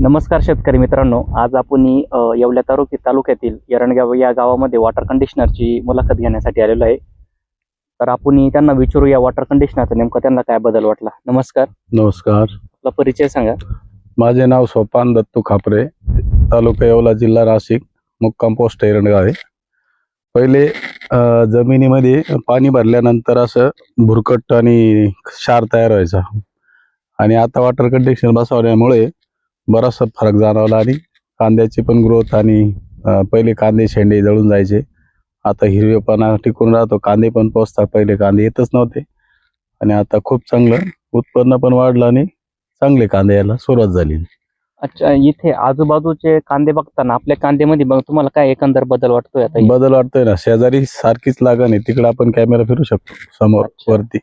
नमस्कार शेतकरी मित्रांनो आज आपण येवल्या तालुकी तालुक्यातील यरणगाव या गावामध्ये वॉटर कंडिशनरची मुलाखत घेण्यासाठी आलेलो आहे. तर आपण त्यांना विचारू या वॉटर कंडिशनरचा नेमका त्यांना काय बदल वाटला. नमस्कार. नमस्कार. आपला परिचय सांगा. माझे नाव सोपान दत्तू खापरे तालुका येवला जिल्हा नाशिक मुक्काम पोस्ट एरंडगाव आहे. पहिले जमिनीमध्ये पाणी भरल्यानंतर असं भुरकट आणि क्षार तयार व्हायचा. आणि आता वॉटर कंडिशन बसवल्यामुळे बराचसा फरक जाणवला आणि कांद्याची पण ग्रोथ आणि पहिले कांदे शेंडे जळून जायचे. आता हिरवेपणा टिकून राहतो. कांदे पण पोचतात पहिले कांदे येतच नव्हते. आणि आता खूप चांगलं उत्पन्न पण वाढलं आणि चांगले कांदे यायला सुरुवात झाली. अच्छा इथे आजूबाजूचे कांदे बघताना आपल्या कांद्यामध्ये बघ तुम्हाला काय एकंदर बदल वाटतोय आता? बदल वाटतोय ना. शेजारी सारखीच लागण आहे. तिकडे आपण कॅमेरा फिरू शकतो. समोर. वरती.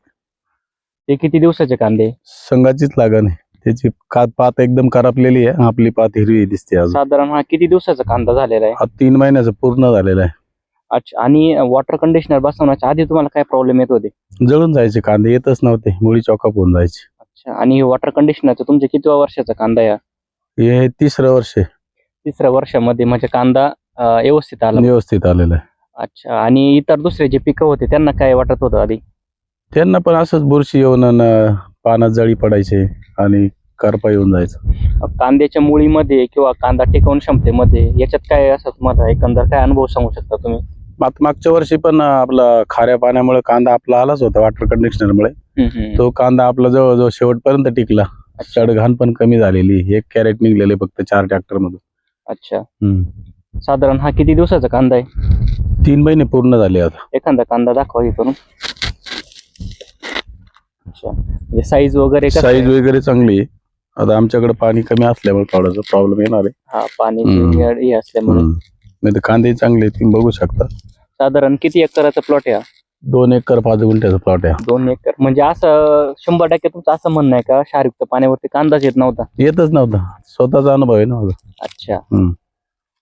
ते किती दिवसाचे कांदे? संघाचीच लागण आहे. त्याची का पात एकदम करपलेली आहे. आपली पात हिरवी दिसते अजून. साधारण हा किती दिवसाचा कांदा झालेला आहे? हा तीन महिन्याचं पूर्ण झालेला आहे. अच्छा आणि वॉटर कंडिशनर बसवण्याच्या आधी तुम्हाला काय प्रॉब्लेम येत होते? जळून जायचे कांदे येतच नव्हते. मुळी चॉकअप होऊन जायचे. अच्छा आणि वॉटर कंडिशनरचं तुमच्या किती वर्षाचा कांदा आहे हा? हे तिसरं वर्ष. आहे. तिसऱ्या वर्षामध्ये म्हणजे कांदा अं, व्यवस्थित आला. व्यवस्थित आलेलं आहे. अच्छा आणि इतर दुसरे जे पिकं होते त्यांना काय वाटत होतं आधी? त्यांना पण असंच बुरशी येऊन अन पानात जळी पडायचे. आणि करपा येऊन जायचं. कांद्याच्या मुळीमध्ये किंवा कांदा टिकवून क्षमतेमध्ये याच्यात काय असं तुम्हाला एकंदर काय अनुभव सांगू शकता तुम्ही? मात- मागच्या वर्षी पण आपला खाऱ्या पाण्यामुळे कांदा आपला आलाच होता वॉटर कंडिशनरमुळे. तो कांदा आपला जवळजवळ शेवटपर्यंत टिकला. चढघाण पण कमी झालेली. एक कॅरेट निघलेले फक्त चार ट्रॅक्टर मधून अच्छा. हम्म. साधारण हा किती दिवसाचा कांदा आहे? तीन महिने पूर्ण झाले आता. एखादा कांदा दाखवा करून अच्छा. म्हणजे साईज वगैरे कसं साईज आहे? वगैरे चांगली आहे. आता आमच्याकडे पाणी कमी असल्यामुळे थोडासा प्रॉब्लेम येणार आहे. हा पाणी हम्म. हे असल्यामुळे. नाही तर कांदे चांगले आहेत, तुम्ही बघू शकता. साधारण किती एकराचा प्लॉट आहे हा? दोन एकर पाच गुंठ्याचा प्लॉट आहे. दोन एकर. म्हणजे असं शंभर टक्के तुमचं असं म्हणणं आहे का? शारीरिक पाण्यावरती कांदाच येत नव्हता. येतच नव्हता. स्वतःचा अनुभव आहे ना माझा. अच्छा. हम्म.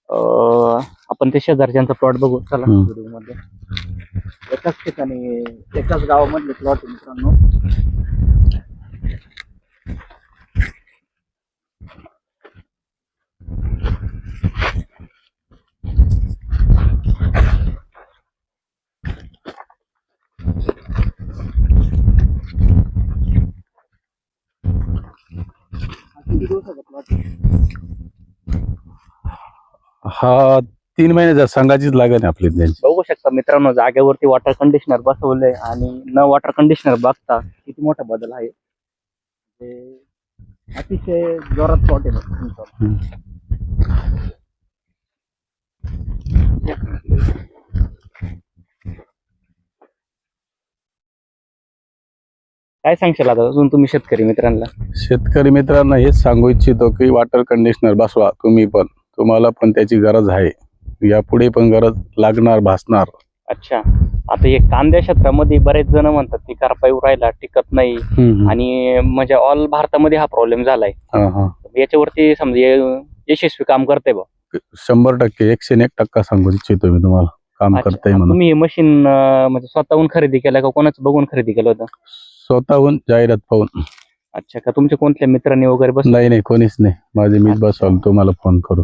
अं, आपण ते शेजारच्यांचा प्लॉट बघू. चला हम्म. मध्ये एकाच ठिकाणी एकाच गावामधले प्लॉट मित्रांनो. किती दिवसाचा प्लॉट हा तीन महिन्याच्या संघाचीच लागण आहे आपली त्यांची. बघू शकता मित्रांनो जागेवरती वॉटर कंडिशनर बसवलंय आणि न वॉटर कंडिशनर बघता किती मोठा बदल आहे. अतिशय जोरात प्लॉट आहे तुमचा. काय सांगशाल आता? अजून तुम्ही शेतकरी मित्रांना. शेतकरी मित्रांना हेच सांगू इच्छितो की वॉटर कंडिशनर बसवा तुम्ही पण. तुम्हाला पण त्याची गरज आहे. यापुढे पण गरज लागणार भासणार. अच्छा. आता हे कांद्या क्षेत्रामध्ये बरेच जण म्हणतात की करपा येऊ राहिला टिकत नाही. आणि म्हणजे ऑल भारतामध्ये हा प्रॉब्लेम झालाय. याच्यावरती समजा ये- यशस्वी काम करते बा. शंभर टक्के एकशे एक टक्का सांगू इच्छितो मी तुम्हाला. काम. करताय म्हणून. तुम्ही मशीन म्हणजे स्वतःहून खरेदी केलं का कोणाचं बघून खरेदी केलं होतं? स्वतःहून जाहिरात पाहून. अच्छा का तुमच्या कोणत्या मित्रांनी वगैरे बस नाही नाही कोणीच नाही. माझे मीच अच्छा. बसवाल तुम्हाला फोन करू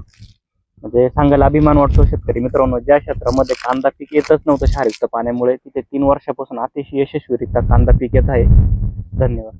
म्हणजे सांगायला अभिमान वाटतो शेतकरी मित्रांनो ज्या क्षेत्रामध्ये कांदा पीक येतच नव्हतं शारीरिक पाण्यामुळे तिथे तीन वर्षापासून अतिशय यशस्वीरित्या कांदा पीक येत आहे. धन्यवाद.